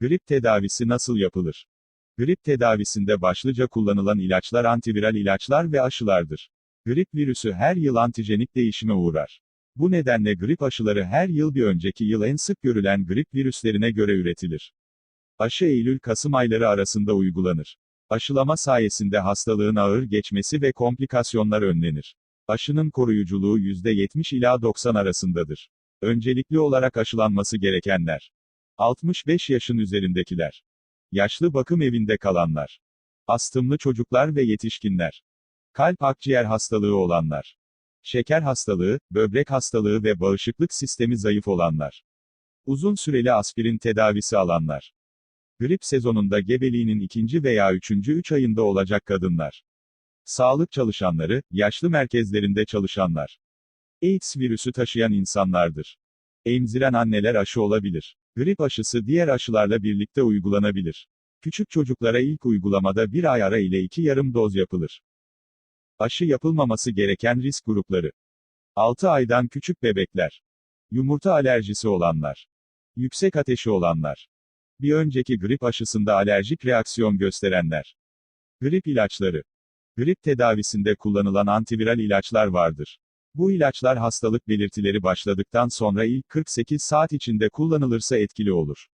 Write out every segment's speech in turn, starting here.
Grip tedavisi nasıl yapılır? Grip tedavisinde başlıca kullanılan ilaçlar antiviral ilaçlar ve aşılardır. Grip virüsü her yıl antijenik değişime uğrar. Bu nedenle grip aşıları her yıl bir önceki yıl en sık görülen grip virüslerine göre üretilir. Aşı Eylül-Kasım ayları arasında uygulanır. Aşılama sayesinde hastalığın ağır geçmesi ve komplikasyonlar önlenir. Aşının koruyuculuğu %70 ila 90 arasındadır. Öncelikli olarak aşılanması gerekenler. 65 yaşın üzerindekiler. Yaşlı bakım evinde kalanlar. Astımlı çocuklar ve yetişkinler. Kalp akciğer hastalığı olanlar. Şeker hastalığı, böbrek hastalığı ve bağışıklık sistemi zayıf olanlar. Uzun süreli aspirin tedavisi alanlar. Grip sezonunda gebeliğinin ikinci veya üçüncü üç ayında olacak kadınlar. Sağlık çalışanları, yaşlı merkezlerinde çalışanlar. AIDS virüsü taşıyan insanlardır. Emziren anneler aşı olabilir. Grip aşısı diğer aşılarla birlikte uygulanabilir. Küçük çocuklara ilk uygulamada bir ay ara ile iki yarım doz yapılır. Aşı yapılmaması gereken risk grupları. 6 aydan küçük bebekler. Yumurta alerjisi olanlar. Yüksek ateşi olanlar. Bir önceki grip aşısında alerjik reaksiyon gösterenler. Grip ilaçları. Grip tedavisinde kullanılan antiviral ilaçlar vardır. Bu ilaçlar hastalık belirtileri başladıktan sonra ilk 48 saat içinde kullanılırsa etkili olur.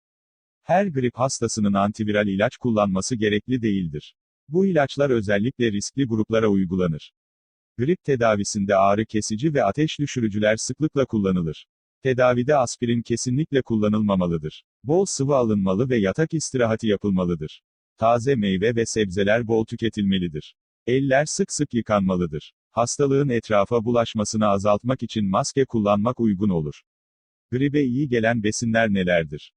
Her grip hastasının antiviral ilaç kullanması gerekli değildir. Bu ilaçlar özellikle riskli gruplara uygulanır. Grip tedavisinde ağrı kesici ve ateş düşürücüler sıklıkla kullanılır. Tedavide aspirin kesinlikle kullanılmamalıdır. Bol sıvı alınmalı ve yatak istirahati yapılmalıdır. Taze meyve ve sebzeler bol tüketilmelidir. Eller sık sık yıkanmalıdır. Hastalığın etrafa bulaşmasını azaltmak için maske kullanmak uygun olur. Gribe iyi gelen besinler nelerdir?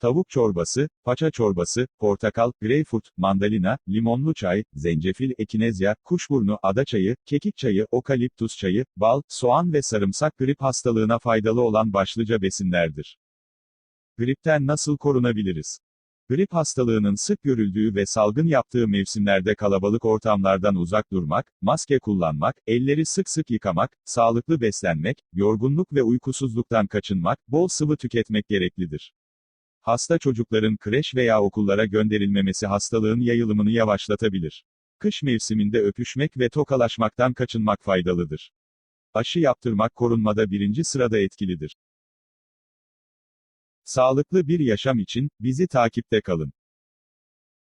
Tavuk çorbası, paça çorbası, portakal, greyfurt, mandalina, limonlu çay, zencefil, ekinezya, kuşburnu, ada çayı, kekik çayı, okaliptus çayı, bal, soğan ve sarımsak grip hastalığına faydalı olan başlıca besinlerdir. Gripten nasıl korunabiliriz? Grip hastalığının sık görüldüğü ve salgın yaptığı mevsimlerde kalabalık ortamlardan uzak durmak, maske kullanmak, elleri sık sık yıkamak, sağlıklı beslenmek, yorgunluk ve uykusuzluktan kaçınmak, bol sıvı tüketmek gereklidir. Hasta çocukların kreş veya okullara gönderilmemesi hastalığın yayılımını yavaşlatabilir. Kış mevsiminde öpüşmek ve tokalaşmaktan kaçınmak faydalıdır. Aşı yaptırmak korunmada birinci sırada etkilidir. Sağlıklı bir yaşam için, bizi takipte kalın.